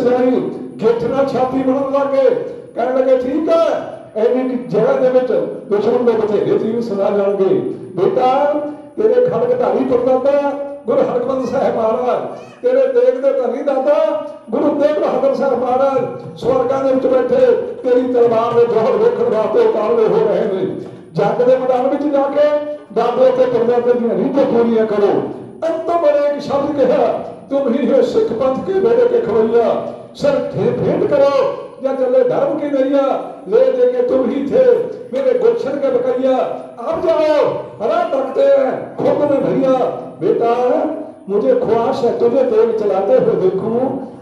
ਸਜਾਈ ਗਿੱਠ ਨਾਲ ਛਾਤੀ ਬਣਨ ਲੱਗੇ ਕਹਿਣ ਲੱਗੇ, ਠੀਕ ਹੈ ਐਨੀ ਜਗ੍ਹਾ ਦੇ ਵਿੱਚ ਦੁਸ਼ਮਣ ਦੇ ਬਥੇਰੇ ਤੀਰ ਸੁਣਾ ਜਾਣਗੇ। ਬੇਟਾ, ਤੇਰੇ ਖੜਕ ਧਾਰੀ ਪਰਦਾਤਾ ਗੁਰੂ ਹਰਗੋਬਿੰਦ ਸਾਹਿਬ ਮਹਾਰਾਜ। ਤੇਰੇ ਤੇਗ ਦੇ ਧਨੀ ਦਾਤਾ, ਗੁਰੂ ਤੇਗ ਬਹਾਦਰ ਸਾਹਿਬ ਮਹਾਰਾਜ। ਸਵਰਗਾਂ ਦੇ ਵਿੱਚ ਬੈਠੇ, ਤੇਰੀ ਤਲਵਾਰ ਦੇ ਜੋਹਰ ਵੇਖਣ ਵਾਸਤੇ ਉਤਾਰਦੇ ਹੋ ਰਹੇ ਨੇ। ਜੱਗ ਦੇ ਮੈਦਾਨ ਵਿੱਚ ਜਾ ਕੇ ਦਾਦੇ ਤੇ ਪਰਦਾਤੇ ਦੀਆਂ ਰੀਤਾਂ ਪੂਰੀਆਂ ਕਰੋ। ਅੰਤਮ ਬੜੇ ਇੱਕ ਸ਼ਬਦ ਕਿਹਾ तुम ही हो सिख पंथ के बेड़े के खवैया। सर थे फेंट करो, या चले धर्म की नैया। ले देके तुम ही थे मेरे गुच्छन के बकैया। आप जाओ हरा रखते हैं, खुद में भैया। बेटा मुझे ख्वास है, तुझे तेल चलाते हुए देखूँ,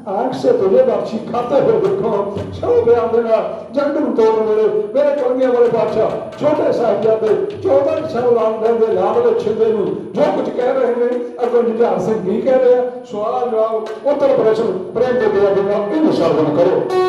आँख से तुझे वापसी खाते हुए देखूँ। छो बयान देना, जंगल तोड़ मेरे मेरे कलमिया वाले बादशाह, छोटे साहिबजादे, चौदह सौ लाम देंगे लामले छिंदे नु। जो कुछ कह रहे हैं, अगर निजार सिंह नहीं कह रहे, सवाल जवाब उत्तर प्रश्न प्रेम के दिया बिना इन शब्दों करो।